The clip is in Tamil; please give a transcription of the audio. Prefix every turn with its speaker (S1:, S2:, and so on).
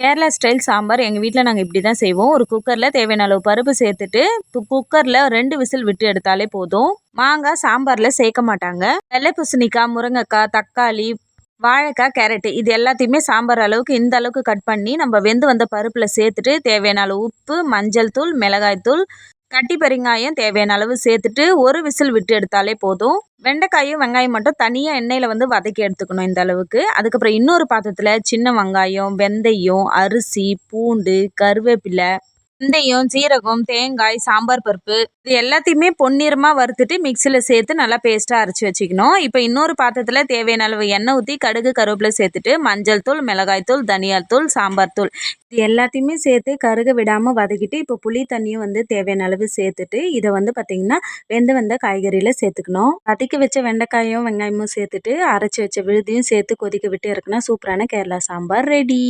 S1: கேரளா ஸ்டைல் சாம்பார் எங்கள் வீட்டில் நாங்கள் இப்படி தான் செய்வோம். ஒரு குக்கரில் தேவையான அளவு பருப்பு சேர்த்துட்டு குக்கரில் ரெண்டு விசில் விட்டு எடுத்தாலே போதும். மாங்காய் சாம்பாரில் சேர்க்க மாட்டாங்க. வெள்ளை பூசணிக்காய் முருங்கைக்காய் தக்காளி வாழைக்காய் கேரட்டு இது எல்லாத்தையுமே சாம்பார் அளவுக்கு இந்த அளவுக்கு கட் பண்ணி நம்ம வெந்து வந்த பருப்பில் சேர்த்துட்டு தேவையான அளவு உப்பு மஞ்சள் தூள் மிளகாய் தூள் கட்டி பெருங்காயம் தேவையான அளவு சேர்த்துட்டு ஒரு விசில் விட்டு எடுத்தாலே போதும். வெண்டைக்காயும் வெங்காயம் மட்டும் தனியாக எண்ணெயில் வந்து வதக்கி எடுத்துக்கணும் இந்த அளவுக்கு. அதுக்கப்புறம் இன்னொரு பாத்திரத்தில் சின்ன வெங்காயம் வெந்தயம் அரிசி பூண்டு கருவேப்பிலை வெந்தயம் சீரகம் தேங்காய் சாம்பார் பருப்பு இது எல்லாத்தையுமே பொன்னிறமாக வறுத்துட்டு மிக்சியில் சேர்த்து நல்லா பேஸ்ட்டாக அரைச்சி வச்சுக்கணும். இப்போ இன்னொரு பாத்திரத்தில் தேவையான அளவு எண்ணெய் ஊற்றி கடுகு கருவேப்பிலை சேர்த்துட்டு மஞ்சள் தூள் மிளகாய் தூள் தனியால் தூள் சாம்பார் தூள். இது எல்லாத்தையுமே சேர்த்து கருக விடாமல் வதக்கிட்டு இப்போ புளி தண்ணியும் வந்து தேவையான அளவு சேர்த்துட்டு இதை வந்து பார்த்திங்கன்னா வெந்து வந்த காய்கறியில் சேர்த்துக்கணும். வதக்கி வச்ச வெண்டைக்காயும் வெங்காயமும் சேர்த்துட்டு அரைச்சி வச்ச விழுதியும் சேர்த்து கொதிக்க விட்டு இருக்குன்னா சூப்பரான கேரளா சாம்பார் ரெடி.